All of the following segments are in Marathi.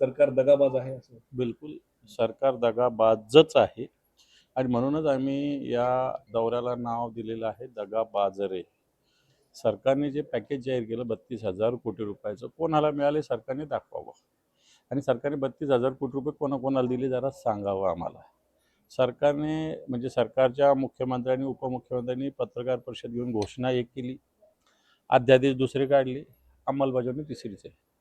सरकार दगाबाज आहे असं. बिलकुल. सरकार दगाबाजच आहे. आणि म्हणूनच आम्ही या दौऱ्याला नाव दिलेलं आहे दगाबाजरे. सरकारने जे पॅकेज जाहीर केलं बत्तीस हजार कोटी रुपयाचं कोणाला मिळाले सरकारने दाखवावं. आणि सरकारने बत्तीस हजार कोटी रुपये कोणाकोणाला दिले जरा सांगावं आम्हाला. सरकारने म्हणजे सरकारच्या मुख्यमंत्र्यांनी उपमुख्यमंत्र्यांनी पत्रकार परिषद घेऊन घोषणा एक केली. अध्यादेश दुसरे काढले. अंमलबजावणी तिसरीच आहे.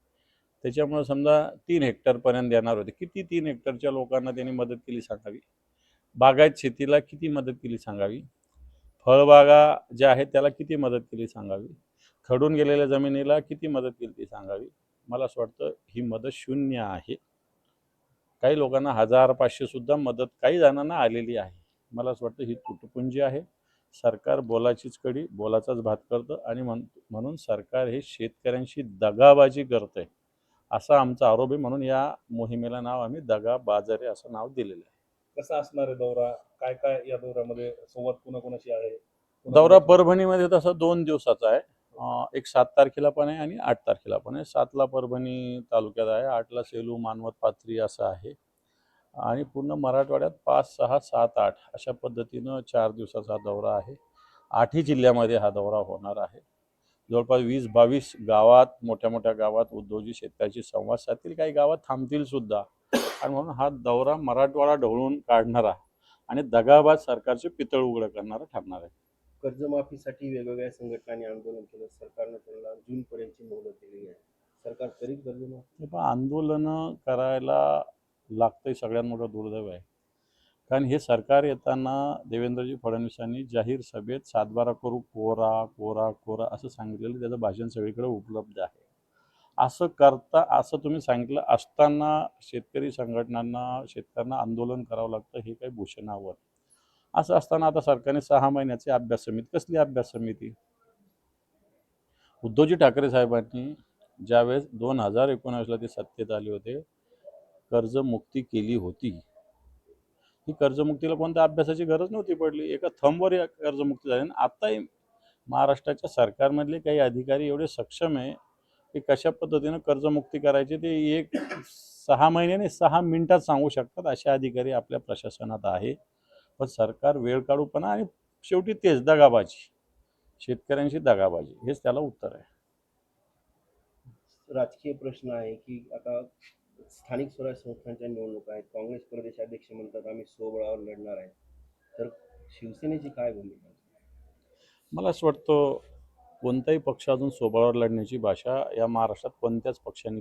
त्याच्यामुळं समजा तीन हेक्टरपर्यंत देणार होते. किती तीन हेक्टरच्या लोकांना त्यांनी मदत केली सांगावी? बागायत शेतीला किती मदत केली सांगावी? फळबागा ज्या आहेत त्याला किती मदत केली सांगावी? खडून गेलेल्या जमिनीला किती मदत केली ती सांगावी? मला असं वाटतं ही मदत शून्य आहे. काही लोकांना हजार पाचशेसुद्धा मदत काही जणांना आलेली आहे. मला असं वाटतं ही तुटपुंजी आहे. सरकार बोलाचीच कडी बोलाचाच भात करतं आणि म्हण म्हणून सरकार हे शेतकऱ्यांशी दगाबाजी करतं आहे असा आमचा आरोप आहे म्हणून या मोहिमेला नाव आम्ही दगा बाजारे असं नाव दिलेलं आहे. कसा असणार आहे दौरा? काय काय या दौऱ्यामध्ये संवाद कुणाकुणाशी आहे? दौरा परभणीमध्ये तसा दोन दिवसाचा आहे. एक सात तारखेला पण आहे आणि आठ तारखेला पण आहे. सातला परभणी तालुक्यात आहे आठला सेलू मानवत पाथरी असं आहे. आणि पूर्ण मराठवाड्यात पाच सहा सात आठ अशा पद्धतीनं चार दिवसाचा दौरा आहे. आठही जिल्ह्यामध्ये हा दौरा होणार आहे. जवळपास वीस बावीस गावात मोठ्या मोठ्या गावात उद्योजी शेतकऱ्याची संवाद साधतील. काही गावात थांबतील सुद्धा. आणि म्हणून हा दौरा मराठवाडा ढवळून काढणारा आणि दगाबाज सरकारचे पितळ उघडं करणारा ठरणार आहे. कर्जमाफीसाठी वेगवेगळ्या संघटनांनी आंदोलन केलं. सरकारनं त्यांना जून पर्यंतची मुदत दिलेली आहे. सरकार करील कर्जमाफी पण आंदोलनं करायला लागतंय सगळ्यात मोठं दुर्दैव आहे. कारण हे सरकार येताना देवेंद्रजी फडणवीसांनी जाहीर सभेत सातबारा करू कोरा कोरा कोरा असं सांगितलेलं त्याचं भाषण सगळीकडे उपलब्ध आहे. असं करता असं तुम्ही सांगितलं असताना शेतकरी संघटनांना शेतकऱ्यांना आंदोलन करावं लागतं हे काही भूषणावर. असं असताना आता सरकारने सहा महिन्याची अभ्यास समिती कसली अभ्यास समिती? उद्धवजी ठाकरे साहेबांनी ज्यावेळेस दोन हजार एकोणावीसला ते सत्तेत आले होते कर्जमुक्ती केली होती. ही कर्जमुक्तीला कोणत्या अभ्यासाची गरज नव्हती पडली. एका थंबवर या कर्जमुक्ती झाली आणि आताही महाराष्ट्राच्या सरकारमधले काही अधिकारी एवढे सक्षम आहे की कशा पद्धतीनं कर्जमुक्ती करायची ते एक सहा महिन्याने सहा मिनिटात सांगू शकतात असे अधिकारी आपल्या प्रशासनात आहे. पण सरकार वेळ काढूपणा आणि शेवटी तेच दगाबाजी. शेतकऱ्यांशी दगाबाजी. हेच त्याला उत्तर आहे. राजकीय प्रश्न आहे की आता स्थानिक स्वराज्य संस्थांच्या निवडणुका आहेत. काँग्रेस प्रदेशाध्यक्ष म्हणतात आम्ही सोबळावर लढणार आहे. तर शिवसेनेची काय भूमिका? मला असं वाटतं कोणताही पक्ष अजून सोबळावर लढण्याची भाषा या महाराष्ट्रात कोणत्याच पक्षाने